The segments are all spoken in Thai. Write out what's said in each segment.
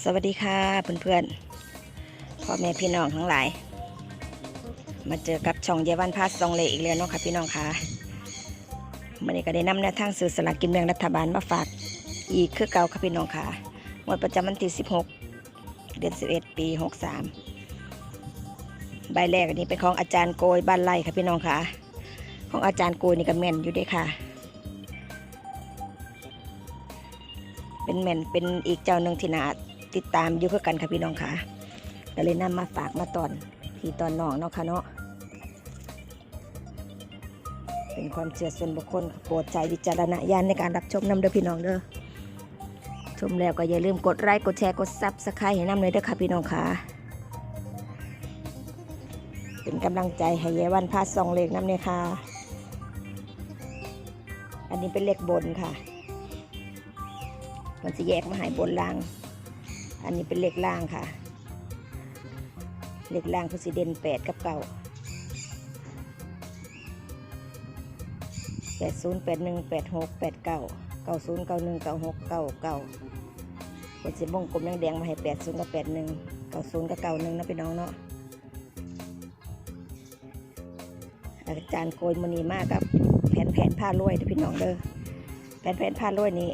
สวัสดีค่ะเพื่อนๆพ่อแม่พี่น้องทั้งหลาย มาเจอกับช่องเยาวันพาสซองเลอีกแล้วเนาะค่ะพี่น้องค่ะวันนี้ก็ได้นำแนวทางสื่อสลากกินแบ่งรัฐบาลมาฝากอีกคือเก่าค่ะพี่น้องค่ะงวดประจำวันที่16 เดือน 11 ปี 63 ใบแรกอันนี้เป็นของอาจารย์โกยบ้านไร่ค่ะพี่น้องค่ะ ของอาจารย์โกยนี่ก็แม่นอยู่เด้วยค่ะเป็นแม่นเป็นอีกเจ้าหนึ่งที่นา ติดตามอยู่คือกันค่ะพี่น้องค่ะก็เลยนำมาฝากมาตอนที่ตอนน้องเนาะค่ะเนาะเป็นความเชื่อส่วนบุคคลโปรดใช้วิจารณญาณในการรับชมนำเด้อพี่น้องเด้อชมแล้วก็อย่าลืมกดไลค์กดแชร์กดซับสไครต์ให้นำเลยเด้อค่ะพี่น้องค่ะเป็นกำลังใจให้ยายวันพาสองเลขนำเลยค่ะ อันนี้เป็นเลขบนค่ะ มันจะแยกมาหายบนล่าง อันนี้เป็นเลขล่างค่ะ เลขล่างคือสีเด่นแปดกับเก้าแปดศูนย์แปดหนึ่งแปดหกแปดเก้าเก้าศูนย์เก้าหนึ่งเก้าหกเก้าเก้าเป็นสีวงกลมแดงๆมาให้แปดศูนย์กับแปดหนึ่งเก้าศูนย์กับเก้าหนึ่งนะพี่น้องเนาะอาจารย์โกยมณีมากครับแผ่นแผ่นผ้ารวยเด้อพี่น้องเด้อแผ่นแผ่นผ้ารวยนี่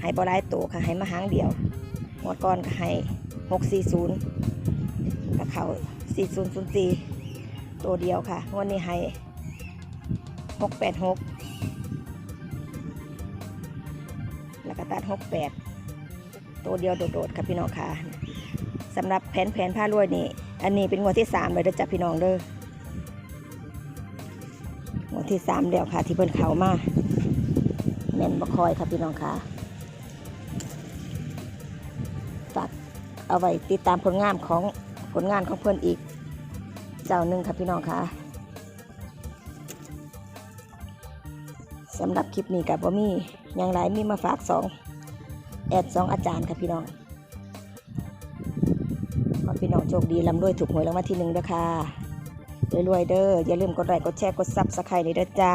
ให้บอลายตัวค่ะให้มาหางเดียว งวดก่อนก็ให้หกสี่ศูนย์กับเขาสี่ศูนย์ศูนย์สี่ตัวเดียวค่ะงวดนี้ให้หกแปดหกแล้วก็ตัดหกแปดตัวเดียวโดดๆค่ะพี่น้องค่ะสำหรับแผนแผนผ้ารวยนี่อันนี้เป็นงวดที่สามเลยเด้อจ้ะพี่น้องเด้อหมวดที่สามเดียวค่ะ ที่เพิ่นเขามาแม่นบคอยค่ะพี่น้องค่ะ เอาไว้ติดตามผลงานของผลงานของเพิ่อนอีกเจ้าหนึ่งค่ะพี่น้องค่ะสำหรับคลิปนี้กับบ่มีอย่างไรมีมาฝากสองแอดสองอาจารย์ค่ะพี่น้องขอพี่น้องโชคดีลำด้วยถูกหวยรางวัลที่หนึ่งด้วยค่ะรวยๆเด้ออย่าลืมกดไลค์กดแชร์กดซับสไครต์นี่เด้อจ้า